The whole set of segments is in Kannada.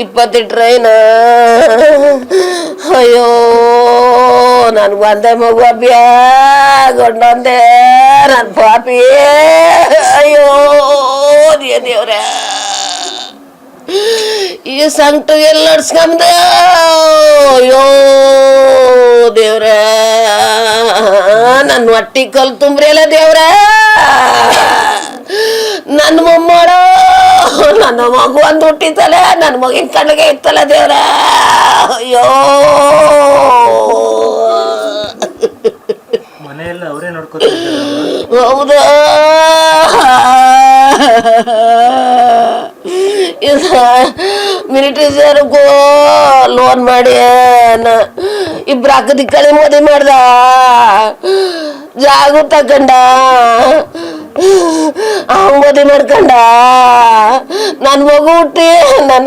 ಇಪ್ಪತ್ತು ಟ್ರೈನ್ ಅಯ್ಯೋ, ನನ್ಗೆ ಒಂದೇ ಮಗು ಗಂಡೊಂದೇ ನನ್ನ ಪಾಪಿ. ಅಯ್ಯೋ ದೇವ್ ದೇವ್ರೆ. ಈ ಸಂಕಟ ಎಲ್ಲ ನಡ್ಸ್ಕೊಂಬ ಅಯ್ಯೋ, ದೇವ್ರೆ. ನನ್ನ ಹೊಟ್ಟಿ ಕಲ್ ತುಂಬ್ರಿ ಅಲ್ಲ ದೇವ್ರ. ನನ್ನ ಮೊಮ್ಮಳು ನನ್ನ ಮಗು ಒಂದು ಹುಟ್ಟಿತಲೆ ನನ್ನ ಮಗಿನ ಕಣ್ಣಿಗೆ ಇತ್ತಲ್ಲ ದೇವ್ರ. ಅಯ್ಯೋ. ಮನೆಯೆಲ್ಲ ಅವರೇ ನೋಡ್ಕೊತಾ ಇದ್ದಾರೆ ಹೌದಾ. ಗೋ ಲೋನ್ ಮಾಡಿ ಇಬ್ರು ಅಕ್ಕದಿ ಕಳಿ ಮದುವೆ ಮಾಡ್ದ. ಜಾಗು ತಕೊಂಡ ಅವ್ನ್ ಮದುವೆ ಮಾಡ್ಕೊಂಡ. ನನ್ನ ಮಗು ಹುಟ್ಟಿ ನನ್ನ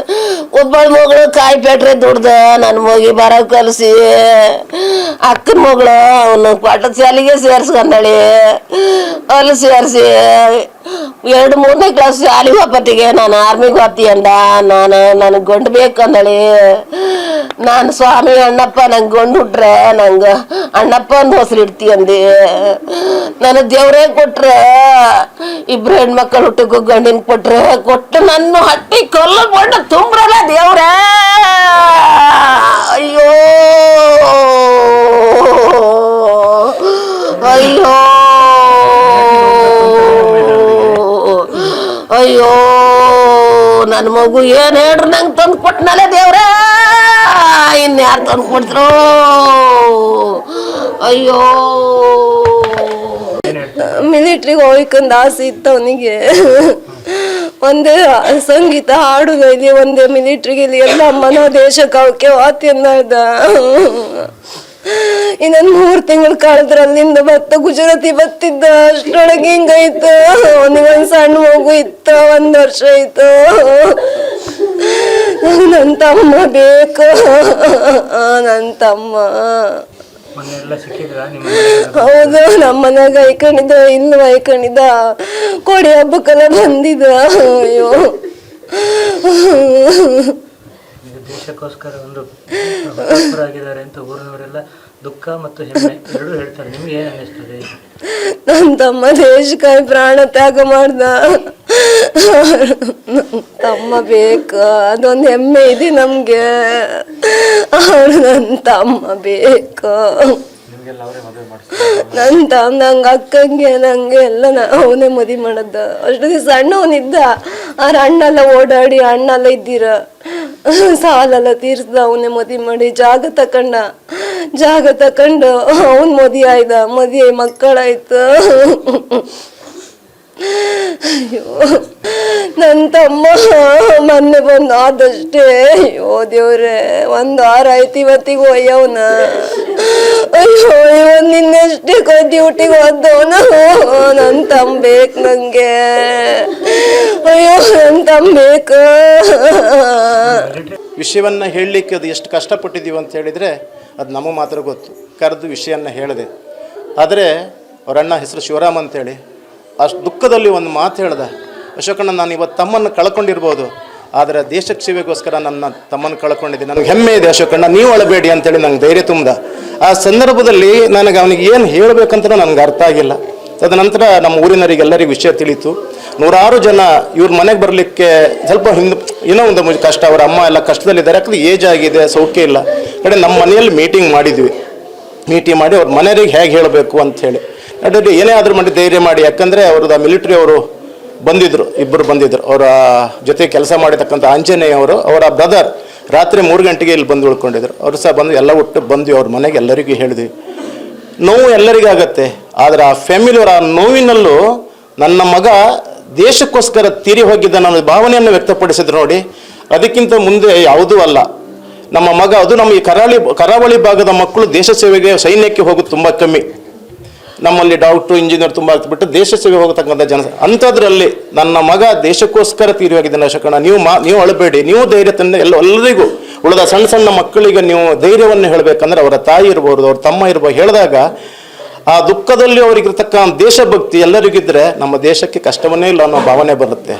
ಒಬ್ಬಳ ಮಗಳು ಕಾಯಿ ಪೇಟ್ರೆ ದುಡ್ದ ನನ್ನ ಮಗಿ ಬರ ಕಲಸಿ. ಅಕ್ಕನ ಮಗಳು, ಅವನು ಪಾಠದ ಶಾಲಿಗೆ ಸೇರ್ಸ್ಕೊಂಡಳಿ. ಅಲ್ಲಿ ಸೇರಿಸಿ. ಎರಡು, ಮೂರನೇ ಕ್ಲಾಸ್ ಶಾಲಿ ಹೋಗ್ಬತ್ತಿಗೆ ನಾನು ಆರ್ಮಿಗೆ ಹೋಗ್ತೀಯಂಡ ನಾನು, ನನಗೆ ಗಂಡು ಬೇಕು ಅಂದಳಿ. ನಾನು ಸ್ವಾಮಿ ಅಣ್ಣಪ್ಪ ನಂಗೆ ಗೊಂಡು ಹುಟ್ರೆ, ನಂಗೆ ಅಣ್ಣಪ್ಪ ಒಂದು ಹೊಸರು ಇಡ್ತಿ ಅಂದಿ. ನನಗೆ ದೇವ್ರೇ ಕೊಟ್ರೆ, ಇಬ್ರು ಹೆಣ್ಮಕ್ಳು ಹುಟ್ಟಕ್ಕೂ ಗಂಡಿನ ಕೊಟ್ರೆ ಕೊಟ್ಟು ನನ್ನ ಹಟ್ಟಿ ಕೊಲ್ಲ ಬಣ್ಣ ತುಂಬ್ರಲ್ಲ ದೇವ್ರೇ. ಅಯ್ಯೋ. ನನ್ನ ಮಗು ಏನ್ ಹೇಳ್ರಿ ನಂಗೆ ತಂದು ಕೊಟ್ನಲ್ಲ ದೇವ್ರ? ಇನ್ಯಾರು ತಂದು ಕೊಡ್ತ್ರೋ ಅಯ್ಯೋ. ಮಿಲಿಟ್ರಿಗೆ ಹೋಗ್ಬೇಕಂದ ಆಸೆ ಇತ್ತು ಅವನಿಗೆ. ಒಂದು ಸಂಗೀತ ಹಾಡುಗೈಲಿ ಒಂದು ಮಿಲಿಟ್ರಿಗೆ ಇಲ್ಲಿ ಎಲ್ಲ ಮನೋ ದೇಶಕ್ಕೆ ಅವಕ್ಕೆ ವಾತ್ಯನ್ನ ಇನ್ನೊಂದು ಮೂರು ತಿಂಗಳು ಕಳೆದ್ರ ಅಲ್ಲಿಂದ ಬತ್ತ ಗುಜರಾತಿ ಬತ್ತಿದ್ದ ಅಷ್ಟರೊಳಗೆ ಹಿಂಗಾಯ್ತು ಅವನಿಗೊಂದು ಸಣ್ಣ ಮಗು ಇತ್ತ ಒಂದ್ ವರ್ಷ ಆಯ್ತು. ನನ್ನ ತಮ್ಮ ಬೇಕು. ನನ್ನ ತಮ್ಮ. ಹೌದು ನಮ್ಮ ಮನ್ಯಾಗ ಐಕಣಿದ ಇನ್ನು ಐಕಣಿದ. ಕೊಡಿ ಹಬ್ಬಕ್ಕೆಲ್ಲ ಬಂದಿದ. ಅಯ್ಯೋ. ದೇಶಕ್ಕೋಸ್ಕರ ಒಂದು ಆಗಿದ್ದಾರೆ ಅಂತ ಊರಿನವರೆಲ್ಲ ದುಃಖ ಮತ್ತು ಹೆಮ್ಮೆ ಎರಡೂ ಹೇಳ್ತಾರೆ. ನಿಮ್ಗೆ ಏನ್ ಅನ್ನಿಸ್ತದೆ? ನನ್ನ ತಮ್ಮ ದೇಶಕ್ಕಾಗಿ ಪ್ರಾಣ ತ್ಯಾಗ ಮಾಡ್ದ. ತಮ್ಮ ಬೇಕು. ಅದೊಂದು ಹೆಮ್ಮೆ ಇದೆ ನಮ್ಗೆ. ಅವ್ರು ನನ್ನ ತಮ್ಮ ಬೇಕು. ನನ್ನ ಅವರೇ ತಮ್ಮ ನಂಗೆ ಅಕ್ಕಂಗೆ ನಂಗೆ ಎಲ್ಲ ಅವನೇ ಮದಿ ಮಾಡದ್ದ ದಿವಸ ಅಣ್ಣವನಿದ್ದ ಆರ ಅಣ್ಣೆಲ್ಲ ಓಡಾಡಿ ಅಣ್ಣೆಲ್ಲ ಇದ್ದೀರ. ಸಾಲೆಲ್ಲ ತೀರ್ಸ್ದ ಅವನೇ ಮದಿ ಮಾಡಿ ಜಾಗ ತಕೊಂಡ. ಜಾಗ ತಕೊಂಡು ಅವನ್ ಮದುವೆ ಆಯ್ದ, ಮದುವೆ ಮಕ್ಕಳಾಯ್ತು. ಅಯ್ಯೋ ನನ್ನ ತಮ್ಮ ಮೊನ್ನೆ ಬಂದು ಆದಷ್ಟೇ. ಅಯ್ಯೋ, ದೇವ್ರೆ, ಒಂದು ವಾರ ಆಯ್ತು ಇವತ್ತಿಗೆ ಒಯ್ಯವನ ಅಯ್ಯೋ ಇವನ್ ನಿನ್ನೆಷ್ಟೇ ಡ್ಯೂಟಿಗೆ ಹೋದವನ. ನನ್ನ ತಮ್ಮ ಬೇಕು ನಂಗೆ. ಅಯ್ಯೋ ನನ್ನ ತಮ್ಮ ಬೇಕು. ವಿಷಯವನ್ನು ಹೇಳಲಿಕ್ಕೆ ಅದು ಎಷ್ಟು ಕಷ್ಟಪಟ್ಟಿದ್ದೀವಿ ಅಂತ ಹೇಳಿದರೆ ಅದು ನಮಗೆ ಮಾತ್ರ ಗೊತ್ತು. ಕರೆದು ವಿಷಯನ ಹೇಳಿದೆ. ಆದರೆ ಅವರಣ್ಣ ಹೆಸರು ಶಿವರಾಮ್ ಅಂತೇಳಿ ಅಷ್ಟು ದುಃಖದಲ್ಲಿ ಒಂದು ಮಾತು ಹೇಳ್ದೆ. ಅಶೋಕಣ್ಣ, ನಾನು ಇವತ್ತು ತಮ್ಮನ್ನು ಕಳ್ಕೊಂಡಿರ್ಬೋದು, ಆದರೆ ದೇಶಕ್ಕೆ ಸೇವೆಗೋಸ್ಕರ ನನ್ನ ತಮ್ಮನ್ನು ಕಳ್ಕೊಂಡಿದ್ದೀನಿ ನನಗೆ ಹೆಮ್ಮೆ ಇದೆ ಅಶೋಕಣ್ಣ, ನೀವು ಅಳಬೇಡಿ ಅಂತೇಳಿ ನಂಗೆ ಧೈರ್ಯ ತುಂಬ ಆ ಸಂದರ್ಭದಲ್ಲಿ ನನಗೆ ಅವನಿಗೆ ಏನು ಹೇಳಬೇಕಂತ ನನಗೆ ಅರ್ಥ ಆಗಿಲ್ಲ. ತದನಂತರ ನಮ್ಮ ಊರಿನವರಿಗೆಲ್ಲರಿಗೂ ವಿಷಯ ತಿಳಿತು. ನೂರಾರು ಜನ ಇವ್ರ ಮನೆಗೆ ಬರಲಿಕ್ಕೆ ಸ್ವಲ್ಪ ಹಿಂದೆ, ಏನೋ ಒಂದು ಕಷ್ಟ, ಅವರ ಅಮ್ಮ ಎಲ್ಲ ಕಷ್ಟದಲ್ಲಿದ್ದಾರೆ. ಯಾಕಂದ್ರೆ ಏಜ್ ಆಗಿದೆ, ಸೌಖ್ಯ ಇಲ್ಲ. ಕಡೆ ನಮ್ಮ ಮನೆಯಲ್ಲಿ ಮೀಟಿಂಗ್ ಮಾಡಿದ್ವಿ. ಮೀಟಿಂಗ್ ಮಾಡಿ ಅವ್ರ ಮನೆಯವರಿಗೆ ಹೇಗೆ ಹೇಳಬೇಕು ಅಂತ ಹೇಳಿ. ಏನೇ ಆದರೂ ಮಾಡಿ ಧೈರ್ಯ ಮಾಡಿ. ಯಾಕಂದರೆ ಅವ್ರದ್ದು ಮಿಲಿಟ್ರಿ ಅವರು ಬಂದಿದ್ದರು ಇಬ್ಬರು ಬಂದಿದ್ದರು ಅವರ ಜೊತೆ ಕೆಲಸ ಮಾಡಿರ್ತಕ್ಕಂಥ ಆಂಜನೇಯ ಅವರು, ಅವರ ಬ್ರದರ್ ರಾತ್ರಿ ಮೂರು ಗಂಟೆಗೆ ಇಲ್ಲಿ ಬಂದು ಉಳ್ಕೊಂಡಿದ್ರು. ಅವರು ಸಹ ಬಂದು ಎಲ್ಲ ಒಟ್ಟು ಬಂದ್ವಿ ಅವ್ರ ಮನೆಗೆ ಎಲ್ಲರಿಗೂ ಹೇಳಿದ್ವಿ. ನೋವು ಎಲ್ಲರಿಗಾಗತ್ತೆ. ಆದರೆ ಆ ಫ್ಯಾಮಿಲಿಯವರ ಆ ನೋವಿನಲ್ಲೂ ನನ್ನ ಮಗ ದೇಶಕ್ಕೋಸ್ಕರ ತೀರಿ ಹೋಗಿದ್ದ ನನ್ನ ಭಾವನೆಯನ್ನು ವ್ಯಕ್ತಪಡಿಸಿದ್ರು ನೋಡಿ. ಅದಕ್ಕಿಂತ ಮುಂದೆ ಯಾವುದೂ ಅಲ್ಲ. ನಮ್ಮ ಮಗ, ಅದು ನಮ್ಮ ಈ ಕರಾವಳಿ ಕರಾವಳಿ ಭಾಗದ ಮಕ್ಕಳು ದೇಶ ಸೇವೆಗೆ, ಸೈನ್ಯಕ್ಕೆ ಹೋಗೋದು ತುಂಬ ಕಮ್ಮಿ. ನಮ್ಮಲ್ಲಿ ಡಾಕ್ಟ್ರು ಇಂಜಿನಿಯರ್ ತುಂಬ ಬಿಟ್ಟು ದೇಶ ಸೇವೆ ಹೋಗತಕ್ಕಂಥ ಜನ, ಅಂಥದ್ರಲ್ಲಿ ನನ್ನ ಮಗ ದೇಶಕ್ಕೋಸ್ಕರ ತೀರಿ ಹೋಗಿದ್ದಾನೆ ಶಕಣ ನೀವು ಮಾ, ನೀವು ಅಳಬೇಡಿ, ನೀವು ಧೈರ್ಯ ತಂದೆ ಎಲ್ಲ, ಎಲ್ಲರಿಗೂ ಉಳಿದ ಸಣ್ಣ ಸಣ್ಣ ಮಕ್ಕಳಿಗೆ ನೀವು ಧೈರ್ಯವನ್ನು ಹೇಳಬೇಕಂದ್ರೆ ಅವರ ತಾಯಿ ಇರ್ಬೋದು, ಅವ್ರ ತಮ್ಮ ಇರ್ಬೋದು, ಹೇಳಿದಾಗ ಆ ದುಃಖದಲ್ಲಿ ಅವರಿಗಿರ್ತಕ್ಕ ದೇಶಭಕ್ತಿ ಎಲ್ಲರಿಗಿದ್ರೆ ನಮ್ಮ ದೇಶಕ್ಕೆ ಕಷ್ಟವನ್ನೇ ಇಲ್ಲ ಅನ್ನೋ ಭಾವನೆ ಬರುತ್ತೆ.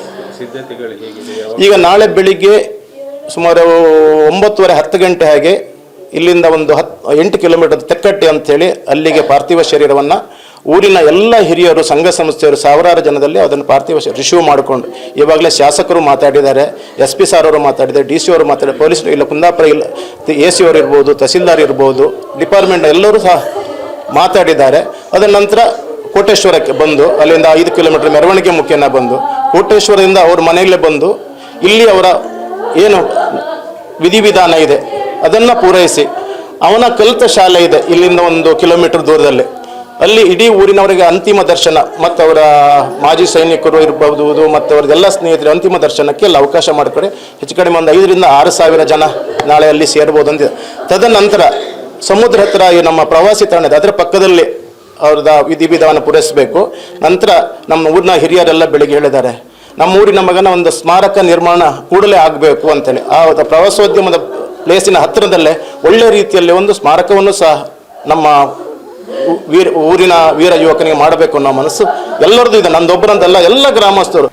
ಈಗ ನಾಳೆ ಬೆಳಿಗ್ಗೆ ಸುಮಾರು ಒಂಬತ್ತುವರೆ ಹತ್ತು ಗಂಟೆ ಹಾಗೆ ಇಲ್ಲಿಂದ ಒಂದು ಹತ್ ಎಂಟು ಕಿಲೋಮೀಟರ್ ತೆಕ್ಕಟ್ಟಿ ಅಂತೇಳಿ ಅಲ್ಲಿಗೆ ಪಾರ್ಥಿವ ಶರೀರವನ್ನು ಊರಿನ ಎಲ್ಲ ಹಿರಿಯರು ಸಂಘ ಸಂಸ್ಥೆಯರು ಸಾವಿರಾರು ಜನದಲ್ಲಿ ಅದನ್ನು ಪಾರ್ಥಿವ ರಿಸೀವ್ ಮಾಡಿಕೊಂಡು ಇವಾಗಲೇ ಶಾಸಕರು ಮಾತಾಡಿದ್ದಾರೆ ಎಸ್ ಪಿ ಸಾರ್ ಅವರು ಮಾತಾಡಿದ್ದಾರೆ ಡಿ ಸಿ ಅವರು ಮಾತಾಡಿದ್ದಾರೆ ಪೊಲೀಸ್ ಇಲ್ಲ ಕುಂದಾಪುರ ಇಲ್ಲ ಎ ಸಿ ಅವರು ಇರ್ಬೋದು ತಹಸೀಲ್ದಾರ್ ಇರ್ಬೋದು ಡಿಪಾರ್ಟ್ಮೆಂಟ್ ಎಲ್ಲರೂ ಸಹ ಮಾತಾಡಿದ್ದಾರೆ. ಅದರ ನಂತರ ಕೋಟೇಶ್ವರಕ್ಕೆ ಬಂದು, ಅಲ್ಲಿಂದ ಐದು ಕಿಲೋಮೀಟರ್ ಮೆರವಣಿಗೆ ಮುಖ್ಯನ ಬಂದು, ಕೋಟೇಶ್ವರದಿಂದ ಅವ್ರ ಮನೆಯಲ್ಲೇ ಬಂದು, ಇಲ್ಲಿ ಅವರ ಏನು ವಿಧಿವಿಧಾನ ಇದೆ, ಅದನ್ನು ಪೂರೈಸಿ, ಅವನ ಕಲಿತ ಶಾಲೆ ಇದೆ, ಇಲ್ಲಿಂದ ಒಂದು ಕಿಲೋಮೀಟರ್ ದೂರದಲ್ಲಿ. ಅಲ್ಲಿ ಇಡೀ ಊರಿನವರಿಗೆ ಅಂತಿಮ ದರ್ಶನ, ಮತ್ತು ಅವರ ಮಾಜಿ ಸೈನಿಕರು ಇರಬಹುದು, ಮತ್ತು ಅವರದೆಲ್ಲ ಸ್ನೇಹಿತರು ಅಂತಿಮ ದರ್ಶನಕ್ಕೆ ಎಲ್ಲ ಅವಕಾಶ ಮಾಡಿಕೊಡಿ. ಹೆಚ್ಚು ಕಡಿಮೆ ಒಂದು ಐದರಿಂದ ಆರು ಸಾವಿರ ಜನ ನಾಳೆ ಅಲ್ಲಿ ಸೇರ್ಬೋದು ಅಂದಿದೆ ತದನಂತರ ಸಮುದ್ರ ಹತ್ತಿರ ಈ ನಮ್ಮ ಪ್ರವಾಸಿ ತಾಣ ಇದೆ ಅದರ ಪಕ್ಕದಲ್ಲಿ ಅವ್ರದ ವಿಧಿವಿಧಾನ ಪೂರೈಸಬೇಕು. ನಂತರ ನಮ್ಮ ಊರಿನ ಹಿರಿಯರೆಲ್ಲ ಬೆಳಿಗ್ಗೆ ಹೇಳಿದ್ದಾರೆ, ನಮ್ಮ ಊರಿನ ಮಗನ ಒಂದು ಸ್ಮಾರಕ ನಿರ್ಮಾಣ ಕೂಡಲೇ ಆಗಬೇಕು ಅಂತೇಳಿ. ಆ ಪ್ರವಾಸೋದ್ಯಮದ ಪ್ಲೇಸಿನ ಹತ್ತಿರದಲ್ಲೇ ಒಳ್ಳೆ ರೀತಿಯಲ್ಲಿ ಒಂದು ಸ್ಮಾರಕವನ್ನು ಸಹ ನಮ್ಮ ವೀರ, ಊರಿನ ವೀರ ಯುವಕನಿಗೆ ಮಾಡಬೇಕು ಅನ್ನೋ ಮನಸ್ಸು ಎಲ್ಲರದ್ದು ಇದೆ. ನಂದೊಬ್ಬರಂತಲ್ಲ ಎಲ್ಲ ಗ್ರಾಮಸ್ಥರು.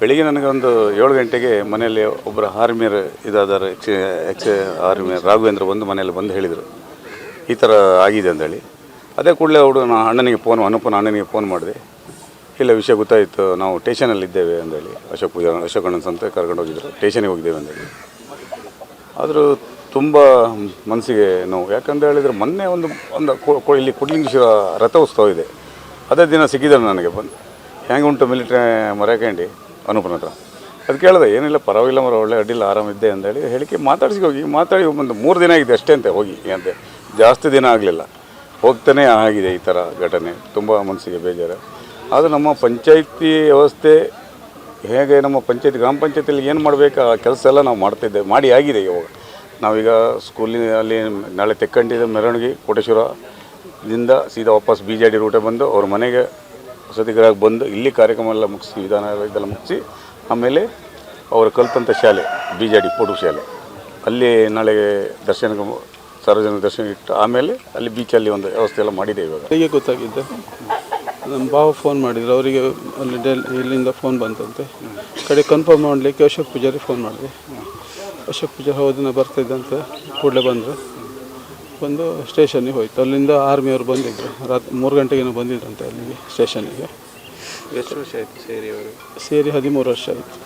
ಬೆಳಿಗ್ಗೆ ನನಗೊಂದು ಏಳು ಗಂಟೆಗೆ ಮನೆಯಲ್ಲಿ ಒಬ್ಬರು ಆರ್ಮಿಯರ್ ಇದಾದರೆ ಎಕ್ಸ್ ಎಕ್ಸ್ ಆರ್ಮಿಯರ್ ರಾಘವೇಂದ್ರ ಬಂದು ಮನೆಯಲ್ಲಿ ಬಂದು ಹೇಳಿದರು. ಈ ಥರ ಆಗಿದೆ ಅಂತೇಳಿ ಅದೇ ಕೂಡಲೇ ಅವರು ನಾನು ಅಣ್ಣನಿಗೆ ಫೋನ್ ಅನುಪನ ಅಣ್ಣನಿಗೆ ಫೋನ್ ಮಾಡಿದೆ. ಇಲ್ಲ, ವಿಷಯ ಗೊತ್ತಾಯಿತು, ನಾವು ಸ್ಟೇಷನಲ್ಲಿದ್ದೇವೆ ಅಂದೇಳಿ. ಅಶೋಕ್ ಪೂಜಾ ಅಶೋಕ್ ಅಣ್ಣನ ಸಂತೆ ಕರ್ಕೊಂಡು ಹೋಗಿದ್ದರು ಟೇಷನಿಗೆ ಹೋಗಿದ್ದೇವೆ ಅಂದೇಳಿ. ಆದರೂ ತುಂಬ ಮನಸ್ಸಿಗೆ ನೋವು. ಯಾಕಂತ ಹೇಳಿದರೆ, ಮೊನ್ನೆ ಒಂದು ಒಂದು ಇಲ್ಲಿ ಕುಡ್ಲಿಂಗೇಶ್ವರ ರಥೋತ್ಸವ ಇದೆ. ಅದೇ ದಿನ ಸಿಕ್ಕಿದ್ದಾರೆ ನನಗೆ ಬಂದು. ಹೆಂಗೆ ಉಂಟು ಮಿಲಿಟ್ರಿ ಮರಕಂಡು ಅನುಪನ ಅದು ಕೇಳಿದೆ, ಏನಿಲ್ಲ, ಪರವಾಗಿಲ್ಲ ಮರ, ಒಳ್ಳೆ ಅಡ್ಡಿಲ್ಲ, ಆರಾಮಿದ್ದೆ ಅಂತೇಳಿ ಹೇಳಿಕೆ ಮಾತಾಡ್ಸಿ ಹೋಗಿ. ಮಾತಾಡಿ ಒಂದು ಮೂರು ದಿನ ಆಗಿದೆ ಅಷ್ಟೇ ಅಂತೆ ಹೋಗಿ. ಅಂತೆ ಜಾಸ್ತಿ ದಿನ ಆಗಲಿಲ್ಲ. ಹೋಗ್ತಾನೆ ಆಗಿದೆ ಈ ಥರ ಘಟನೆ. ತುಂಬ ಮನಸ್ಸಿಗೆ ಬೇಜಾರು. ಅದು ನಮ್ಮ ಪಂಚಾಯಿತಿ ವ್ಯವಸ್ಥೆ, ಹೇಗೆ ನಮ್ಮ ಪಂಚಾಯಿತಿ, ಗ್ರಾಮ ಪಂಚಾಯತಿಯಲ್ಲಿ ಏನು ಮಾಡಬೇಕು, ಆ ಕೆಲಸ ಎಲ್ಲ ನಾವು ಮಾಡ್ತಿದ್ದೆ, ಮಾಡಿ ಆಗಿದೆ ಇವಾಗ. ನಾವೀಗ ಸ್ಕೂಲಿನಲ್ಲಿ ನಾಳೆ ತೆಕ್ಕಂಡಿದ್ದ ಮೆರವಣಿಗೆ, ಕೋಟೇಶ್ವರದಿಂದ ಸೀದಾ ವಾಪಸ್ ಬಿ ಜೆ ಡಿ ರೂಟೇ ಬಂದು ಅವ್ರ ಮನೆಗೆ ವಸತಿಗರಾಗಿ ಬಂದು ಇಲ್ಲಿ ಕಾರ್ಯಕ್ರಮ ಎಲ್ಲ ಮುಗಿಸಿ ವಿಧಾನ ಇದೆಲ್ಲ ಮುಗಿಸಿ, ಆಮೇಲೆ ಅವರು ಕಲ್ತಂಥ ಶಾಲೆ ಬಿ ಜೆ ಡಿ ಪೋಟು ಶಾಲೆ. ಅಲ್ಲಿ ನಾಳೆ ದರ್ಶನ ಸಾರ್ವಜನಿಕ ದರ್ಶನ ಇಟ್ಟು ಆಮೇಲೆ ಅಲ್ಲಿ ಬೀಚಲ್ಲಿ ಒಂದು ವ್ಯವಸ್ಥೆ ಎಲ್ಲ ಮಾಡಿದೆ ಇವಾಗ. ನನಗೆ ಗೊತ್ತಾಗಿದ್ದೆ? ನಮ್ಮ ಭಾವ ಫೋನ್ ಮಾಡಿದ್ರು. ಅವರಿಗೆ ಅಲ್ಲಿ ಡೆಲ್ ಇಲ್ಲಿಂದ ಫೋನ್ ಬಂತಂತೆ. ಕಡೆ ಕನ್ಫರ್ಮ್ ಮಾಡಲಿಕ್ಕೆ ಅಶೋಕ್ ಪೂಜಾರಿ ಫೋನ್ ಮಾಡಿದೆ. ಅಶೋಕ್ ಪೂಜಾರಿ ಹೋದಿನ ಬರ್ತಾಯಿದ್ದಂತೆ ಕೂಡಲೇ ಬಂದರು. ಬಂದು ಸ್ಟೇಷನ್ನಿಗೆ ಹೋಯ್ತು. ಅಲ್ಲಿಂದ ಆರ್ಮಿಯವರು ಬಂದಿದ್ದರು ರಾತ್ರಿ ಮೂರು ಗಂಟೆಗೇನೋ ಬಂದಿದ್ರಂತೆ ಅಲ್ಲಿಗೆ ಸ್ಟೇಷನ್ನಿಗೆ ಎಷ್ಟು ವರ್ಷ ಆಯಿತು ಸೇರಿ ಅವರು? ಸೇರಿ ಹದಿಮೂರು ವರ್ಷ ಆಯಿತು.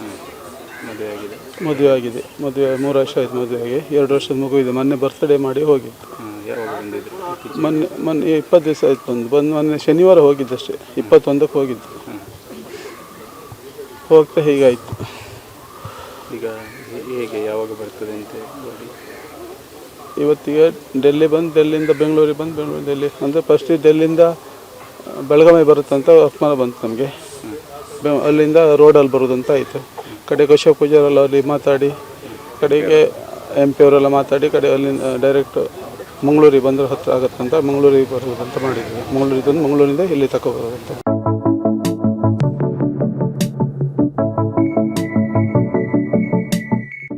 ಮದುವೆ ಆಗಿದೆ. ಮದುವೆ ಆಗಿದೆ. ಮದುವೆ ಮೂರು ವರ್ಷ ಆಯಿತು ಮದುವೆಗೆ ಎರಡು ವರ್ಷದ ಮಗು ಇದೆ. ಮೊನ್ನೆ ಬರ್ತ್ಡೇ ಮಾಡಿ ಹೋಗಿತ್ತು ಯಾವಾಗ ಬಂದಿದ್ರು? ಮೊನ್ನೆ ಮೊನ್ನೆ ಇಪ್ಪತ್ತು ದಿವಸ ಆಯ್ತು ಬಂದು. ಬಂದು ಮೊನ್ನೆ ಶನಿವಾರ ಹೋಗಿದ್ದಷ್ಟೇ. ಇಪ್ಪತ್ತೊಂದಕ್ಕೆ ಹೋಗಿದ್ದು. ಹೋಗ್ತಾ ಹೀಗಾಯಿತು. ಈಗ ಹೇಗೆ ಯಾವಾಗ ಬರ್ತದೆ ಅಂತ ಇವತ್ತಿಗೆ ಡೆಲ್ಲಿ ಬಂದು ಡೆಲ್ಲಿಂದ ಬೆಂಗಳೂರಿಗೆ ಬಂದು ಬೆಂಗಳೂರು ಡೆಲ್ಲಿ. ಅಂದರೆ ಫಸ್ಟ್ ಡೆಲ್ಲಿಂದ ಬೆಳಗಾವಿ ಬರುತ್ತಂತ ಅಪಮಾನ ಬಂತು ನಮಗೆ. ಅಲ್ಲಿಂದ ರೋಡಲ್ಲಿ ಬರೋದಂತ ಆಯಿತು ಕಡೆಗೆ ಅಶೋಕ್ ಪೂಜಾರೆಲ್ಲ ಅಲ್ಲಿ ಮಾತಾಡಿ, ಕಡೆಗೆ ಎಂ ಪಿ ಅವರೆಲ್ಲ ಮಾತಾಡಿ, ಕಡೆ ಅಲ್ಲಿಂದ ಡೈರೆಕ್ಟ್ ಮಂಗಳೂರಿಗೆ ಬಂದರೆ ಹತ್ತಿರ ಆಗುತ್ತಂತ, ಮಂಗಳೂರಿಗೆ ಬರೋದಂತ ಮಾಡಿದ್ವಿ. ಮಂಗಳೂರಿಗೆ ಬಂದು ಮಂಗಳೂರಿಂದ ಇಲ್ಲಿ ತಗೊಬರೋದಂತ